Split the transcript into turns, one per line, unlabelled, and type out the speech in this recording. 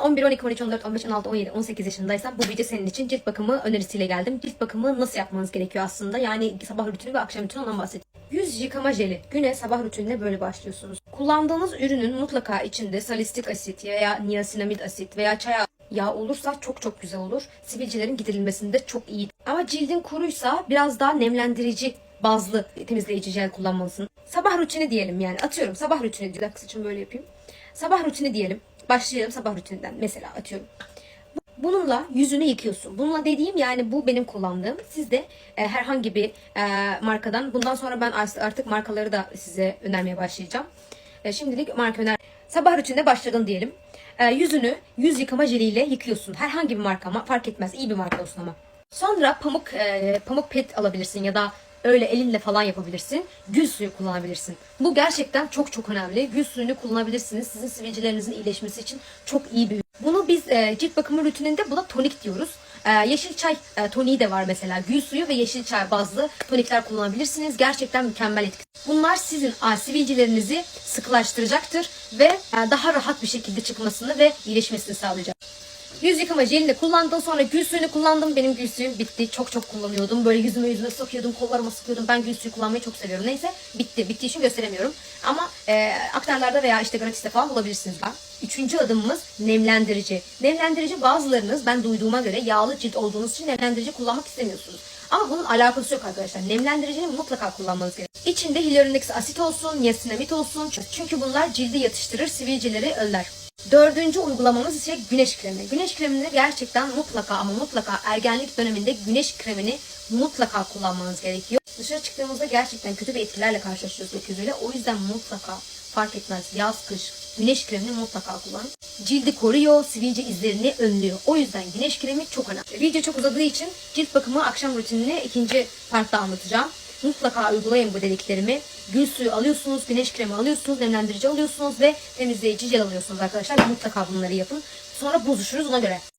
11, 12, 13, 14, 15, 16, 17, 18 yaşındaysan bu video senin için cilt bakımı önerisiyle geldim. Cilt bakımı nasıl yapmanız gerekiyor aslında? Yani sabah rutini ve akşam rutini ondan bahsedeyim. Yüz yıkama jeli. Güne sabah rutinine böyle başlıyorsunuz. Kullandığınız ürünün mutlaka içinde salistik asit veya niasinamid asit veya çay yağ olursa çok çok güzel olur. Sivilcelerin giderilmesinde çok iyi. Ama cildin kuruysa biraz daha nemlendirici bazlı temizleyici jel kullanmalısın. Sabah rutini diyelim yani. Atıyorum sabah rutini diyor. Dakika saçımı böyle yapayım. Sabah rutini diyelim. Başlayalım sabah rutininden. Mesela atıyorum. Bununla yüzünü yıkıyorsun. Bununla dediğim yani bu benim kullandığım. Siz de e, herhangi bir e, markadan bundan sonra ben art- artık markaları da size önermeye başlayacağım. E, şimdilik marka öner. Sabah rutinine başladın diyelim. E, yüzünü yüz yıkama jeliyle yıkıyorsun. Herhangi bir marka ama fark etmez. iyi bir marka olsun ama. Sonra pamuk e, pamuk pet alabilirsin ya da öyle elinle falan yapabilirsin. Gül suyu kullanabilirsin. Bu gerçekten çok çok önemli. Gül suyunu kullanabilirsiniz. Sizin sivilcelerinizin iyileşmesi için çok iyi bir. Bunu biz e, cilt bakımı rutininde buna tonik diyoruz. E, yeşil çay e, toniği de var mesela. Gül suyu ve yeşil çay bazlı tonikler kullanabilirsiniz. Gerçekten mükemmel etkisi. Bunlar sizin e, sivilcelerinizi sıkılaştıracaktır ve e, daha rahat bir şekilde çıkmasını ve iyileşmesini sağlayacak. Yüz yıkama jelini de kullandım. Sonra gül suyunu kullandım. Benim gül suyum bitti. Çok çok kullanıyordum. Böyle yüzüme yüzüme sokuyordum. Kollarıma sıkıyordum. Ben gül suyu kullanmayı çok seviyorum. Neyse bitti. Bittiği için gösteremiyorum. Ama e, aktarlarda veya işte gratis'te falan bulabilirsiniz. Ben. Üçüncü adımımız nemlendirici. Nemlendirici bazılarınız ben duyduğuma göre yağlı cilt olduğunuz için nemlendirici kullanmak istemiyorsunuz. Ama bunun alakası yok arkadaşlar. Nemlendiricini mutlaka kullanmanız gerekiyor. İçinde hyaluronik asit olsun, niasinamid olsun. Çünkü bunlar cildi yatıştırır, sivilceleri önler. Dördüncü uygulamamız ise güneş kremi. Güneş kremini gerçekten mutlaka ama mutlaka ergenlik döneminde güneş kremini mutlaka kullanmanız gerekiyor. Dışarı çıktığımızda gerçekten kötü bir etkilerle karşılaşıyoruz gökyüzüyle. O yüzden mutlaka fark etmez yaz kış güneş kremini mutlaka kullanın. Cildi koruyor, sivilce izlerini önlüyor. O yüzden güneş kremi çok önemli. Video çok uzadığı için cilt bakımı akşam rutinini ikinci partta anlatacağım. Mutlaka uygulayın bu dediklerimi. Gül suyu alıyorsunuz, güneş kremi alıyorsunuz, nemlendirici alıyorsunuz ve temizleyici jel alıyorsunuz arkadaşlar. Mutlaka bunları yapın. Sonra bozuşuruz ona göre.